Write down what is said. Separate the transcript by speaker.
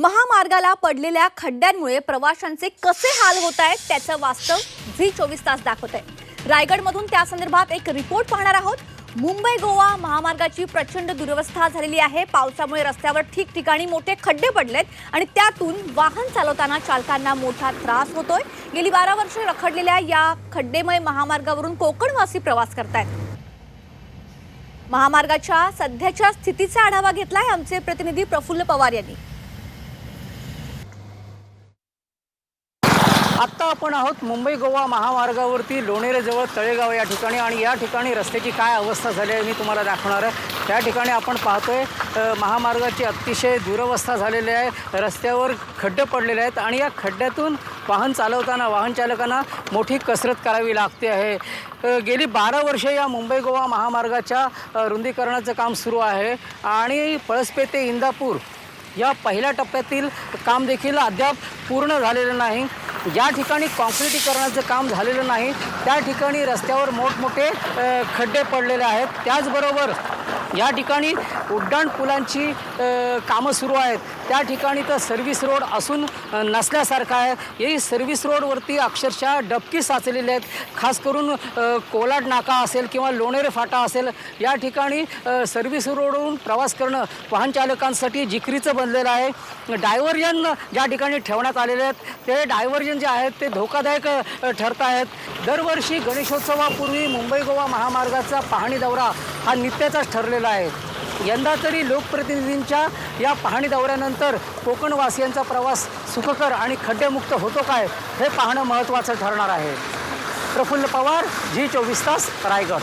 Speaker 1: महामार्गाला पडलेल्या खड्ड्यांमुळे प्रवाशांचे कसे हाल होत आहेत त्याचं वास्तव झी चोवीस तास दाखवत आहे. रायगडमधून त्या संदर्भात एक रिपोर्ट पाहणार आहोत. मुंबई गोवा महामार्गाची प्रचंड दुरवस्था झालेली आहे. पावसामुळे रस्त्यावर ठिकठिकाणी मोठे खड्डे पडलेत आणि त्यातून वाहन चालवताना चालकांना मोठा त्रास होतोय. गेली बारा वर्षे रखडलेल्या या खड्डेमय महामार्गावरून कोकणवासी प्रवास करतायत. महामार्गाच्या सध्याच्या स्थितीचा आढावा घेतलाय आमचे प्रतिनिधी प्रफुल्ल पवार यांनी.
Speaker 2: आत्ता आपण आहोत मुंबई गोवा महामार्गावरती लोणेरेजवळ तळेगाव या ठिकाणी आणि या ठिकाणी रस्त्याची काय अवस्था झाली आहे मी तुम्हाला दाखवणार आहे. त्या ठिकाणी आपण पाहतोय महामार्गाची अतिशय दुरवस्था झालेली आहे. रस्त्यावर खड्डे पडलेले आहेत आणि या खड्ड्यातून वाहन चालवताना वाहन चालकांना मोठी कसरत करावी लागते आहे. गेली बारा वर्षे या मुंबई गोवा महामार्गाच्या रुंदीकरणाचं काम सुरू आहे आणि पळसपे ते इंदापूर या पहिल्या टप्प्यातील काम देखील अद्याप पूर्ण झालेलं नाही. ज्या ठिकाणी कॉन्क्रिटीकरणाचं काम झालेलं नाही. त्या ठिकाणी रस्त्यावर मोठमोठे खड्डे पडलेले आहेत. त्याचबरोबर या ठिकाणी उड्डाण पुलांची कामं सुरू आहेत. त्या ठिकाणी तर सर्व्हिस रोड असून नसल्यासारखं आहे. ही सर्व्हिस रोडवरती अक्षरशः डबकी साचलेले आहेत. खास करून कोलाड नाका असेल किंवा लोणेरे फाटा असेल या ठिकाणी सर्व्हिस रोडवरून प्रवास करणं वाहन चालकांसाठी जिकरीचं बनलेलं आहे. डायव्हर्जन ज्या ठिकाणी ठेवण्यात आलेले आहेत ते डायव्हर्जन जे आहेत ते धोकादायक ठरत आहेत दरवर्षी गणेशोत्सवापूर्वी मुंबई गोवा महामार्गाचा पाहणी दौरा हा नित्याचाच ठरलेला आहे. यंदा तरी लोकप्रतिनिधींच्या या पाहणी दौऱ्यानंतर कोकणवासियांचा प्रवास सुखकर आणि खड्डेमुक्त होतो काय हे पाहणं महत्त्वाचं ठरणार आहे. प्रफुल्ल पवार झी चोवीस तास रायगड.